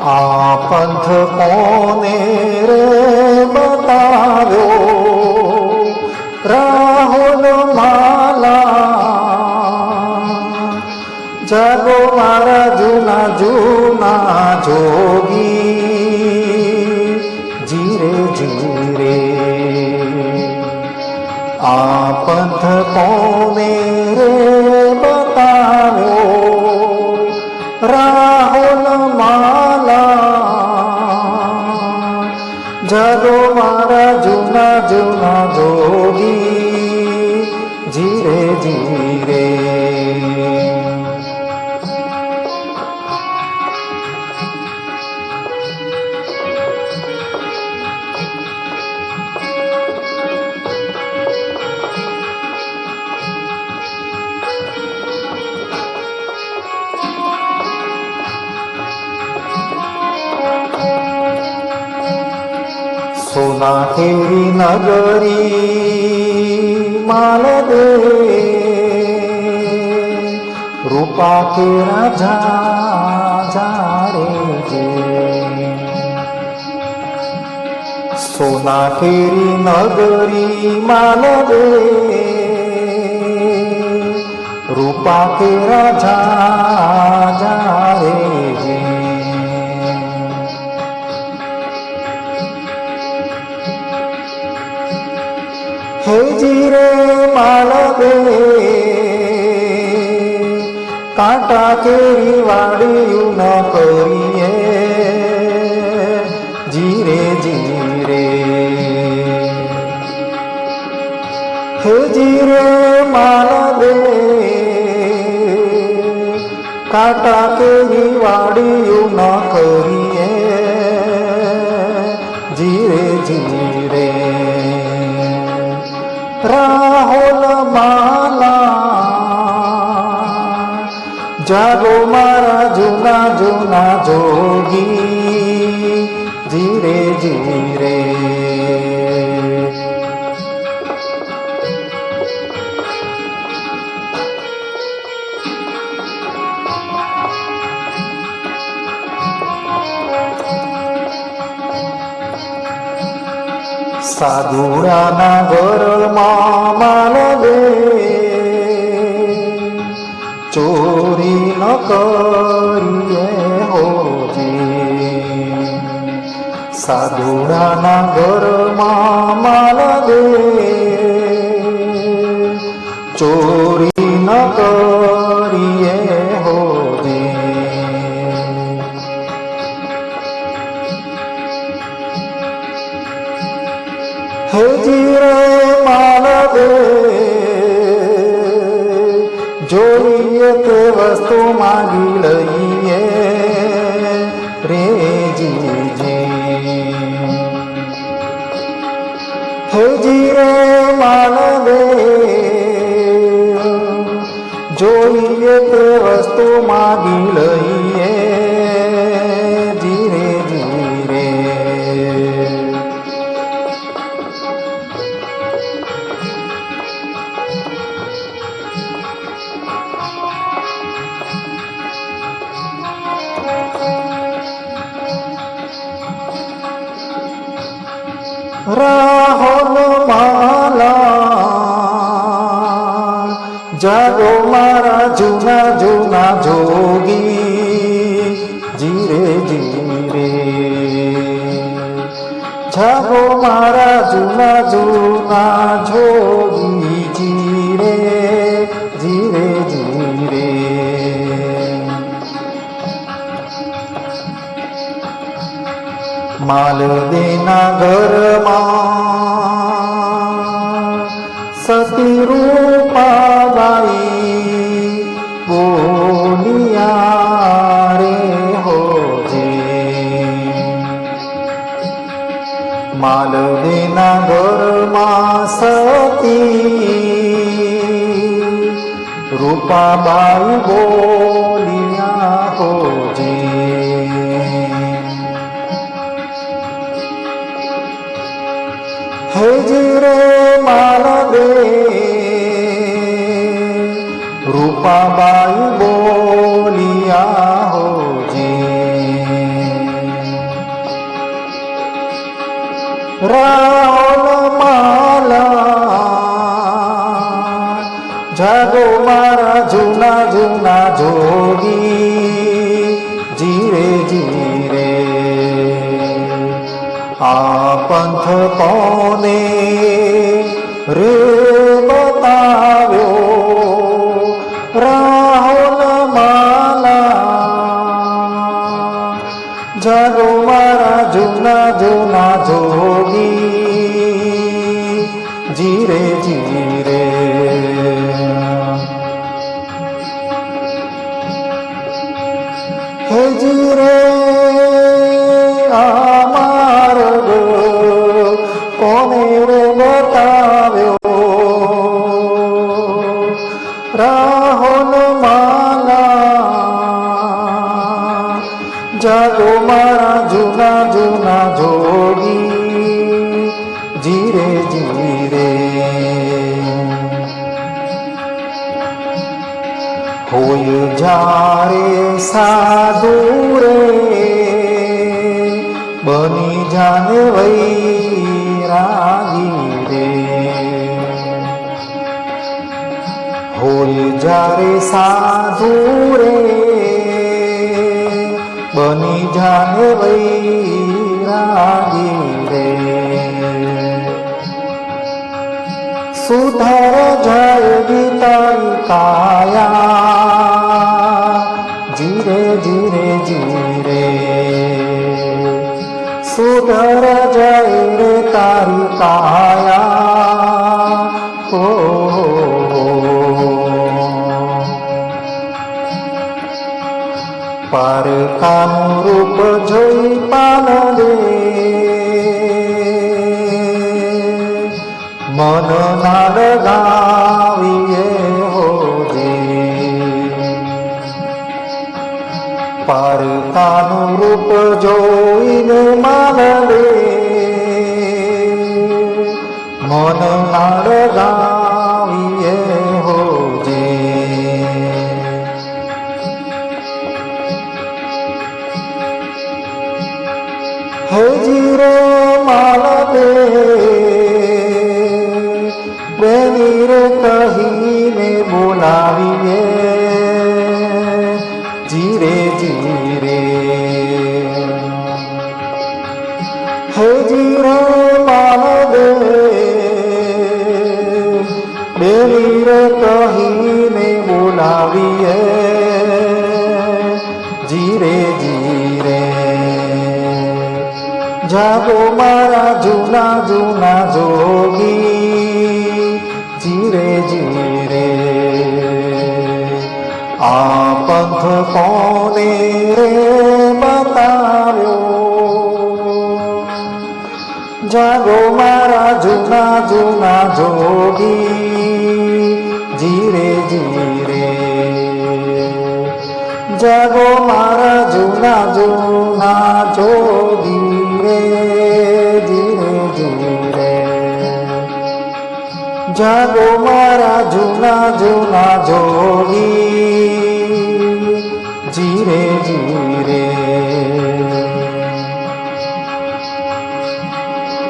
આ પંથ કોને રે બતાવ્યો? રાહુલ માલા જગો મારા જૂના જૂના જોગી, જીરે જીરે. આ પંથ કોને રે બતાવ્યો? રાહુલ જાગો મારા જૂના જૂના જોગી જીરે જીરે સોના કેરી નગરી માલ દે રૂપા કે રાજા જારે જે સોના કેરી હે જીરે માલવે, કાંટા કેરી વાળ્યું ન કરીએ. જીરે જીરે. હે જીરે માલવે, કાંટા કેરી વાળ્યું ન કરીએ. જાગો મારા જૂના જૂના જોગી જીરે જીરે સાધુડાના ઘરમાં માલ કરીએ હોજી. સાધુડાના ઘરમાં માલ દે ચોરી ન કરીએ હોજી. હે જીરે જોઈએ તે વસ્તુ માગી લઈએ રે જીજી. હે જીરે માનવે જોઈએ તે વસ્તુ માગી લઈએ રાહુલ માલા જાગો મારા જૂના જૂના જોગી જીરે જીરે જાગો મારા જૂના જૂના જોગી માલ દેના ઘરમાં સતી રૂપાબાઈ બોલિયા રે હોજે માલદીના ઘરમાં સતી રૂપાબાઈ બોલિયા હોજે. পাবাই বলিয়া হোজি রাহল মালা ঝাগো মারা জুনা জুনা যোগী, জিরে জিরে। আপন্থ কনে রে જાગો મારા જૂના જૂના જોગી. જીરે જીરે જાને વૈરાગી રે. હોય જારે સાધુ રે. બની જાને વૈરાગી રે. સુધર જાય ગીતા કાયા. કાયા ઓ પારકાનું રૂપ જોઈ પાલદે મન નાડ ગાવીએ હોજે પારકાનું રૂપ જોઈને માલદે મન નાદ ગાવીએ હોજે હજી રે માલદે બેની રે કહીને બોલાવીએ. જીરે જીરે જીરે જીરે જાગો મારા જૂના જૂના જોગી જીરે જીરે આ પંથ કોને રે બતાવ્યો જાગો મારા જૂના જૂના જોગી જીરે જીરે જાગો મારા જૂના જૂના જોગી રે, ધીરે ધીરે. જગો મારા જૂના જૂના જોગી ધીરે જીરે